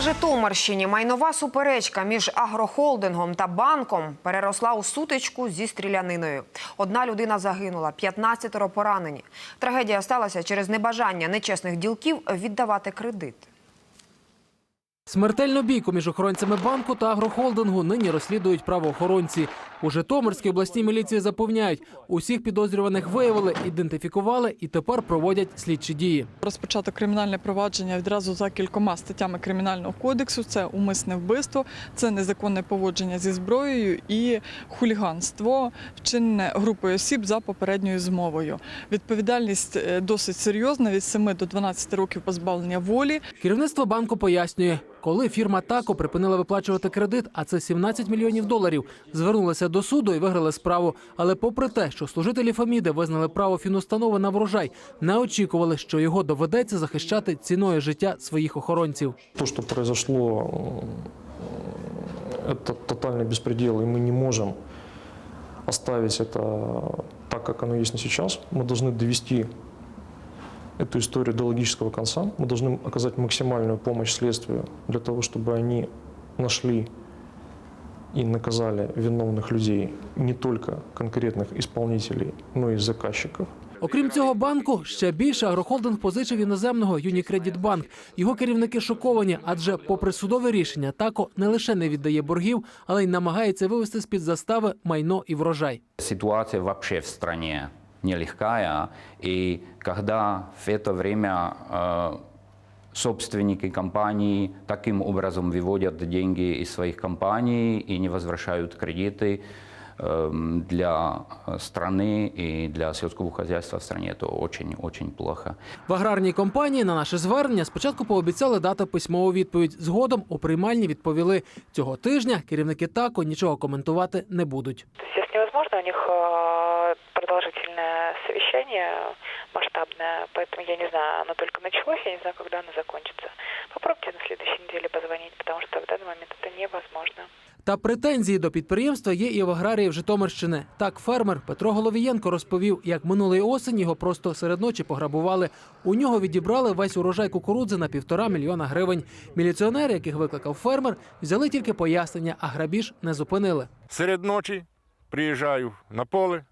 Житомирщині майнова суперечка між агрохолдингом та банком переросла у сутичку зі стріляниною. Одна людина загинула, 15 поранені. Трагедія сталася через небажання нечесних ділків віддавати кредит. Смертельну бійку між охоронцями банку та агрохолдингу нині розслідують правоохоронці. У Житомирській обласній міліції запевняють, усіх підозрюваних виявили, ідентифікували і тепер проводять слідчі дії. Розпочато кримінальне провадження відразу за кількома статтями кримінального кодексу: це умисне вбивство, це незаконне поводження зі зброєю і хуліганство, вчинене групою осіб за попередньою змовою. Відповідальність е, досить серйозна від 7 до 12 років позбавлення волі. Керівництво банку пояснює, коли фірма Тако припинила виплачувати кредит, а це 17 мільйонів доларів, звернулася до суду і виграли справу. Але попри те, що служителі Фаміди визнали право фінустанови на врожай, не очікували, що його доведеться захищати ціною життя своїх охоронців. То, что произошло, э, это тотальный беспредел, и мы не можем оставить это так, как оно есть на сейчас. Мы должны довести эту историю до логического конца. Мы должны оказать максимальную помощь следствию для того, чтобы они нашли и наказали виновных людей, не только конкретных исполнителей, но и заказчиков. Окрім цього банку, ще більше агрохолдинг позичив іноземного Юнікредитбанк. Його керівники шоковані, адже, попри судове рішення, тако не лише не віддає боргів, але й намагається вивести з під застави майно і врожай. Ситуация вообще в стране нелегкая, и когда в это время э, собственники компаний таким образом выводят деньги из своих компаний и не возвращают кредиты эм, для страны и для сельского хозяйства в стране, это очень-очень плохо. В аграрній компанії на наше звернення спочатку пообіцяли дати письмову відповідь. Згодом у приймальні відповіли цього тижня. Керівники тако нічого коментувати не будуть. То есть здесь невозможно, у них э, продолжительное совещание масштабное, поэтому я не знаю, оно только началось, я не знаю, когда оно закончится. Попробуйте на следующей неделе позвонить, потому что в данный момент это невозможно. Та претензії до підприємства є і в аграріїв Житомирщини. Так, фермер Петро Головієнко розповів, як минулої осені його просто серед ночі пограбували. У нього відібрали весь урожай кукурудзи на півтора мільйона гривень. Міліціонери, яких викликав фермер, взяли тільки пояснення, а грабіж не зупинили. Серед ночі приїжджаю на поле,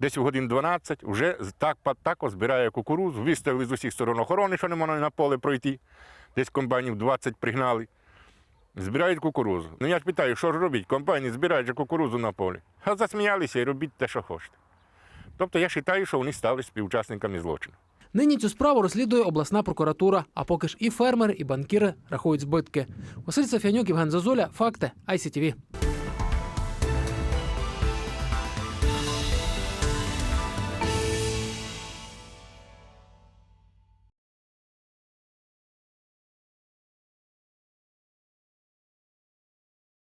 десь у годин 12, вже так, так збирає кукурузу, виставили з усіх сторон охорони, що не можна на поле пройти. Десь комбайнів 20 пригнали. Збирають кукурузу. Ну я ж питаю, що ж робити? Комбайни збирають же кукурузу на полі. А засміялися і робіть те, що хочете. Тобто я вважаю, що вони стали співучасниками злочину. Нині цю справу розслідує обласна прокуратура. А поки ж і фермери, і банкіри рахують збитки. Василь Сафянюк, Євген Зозуля. Факти ICTV.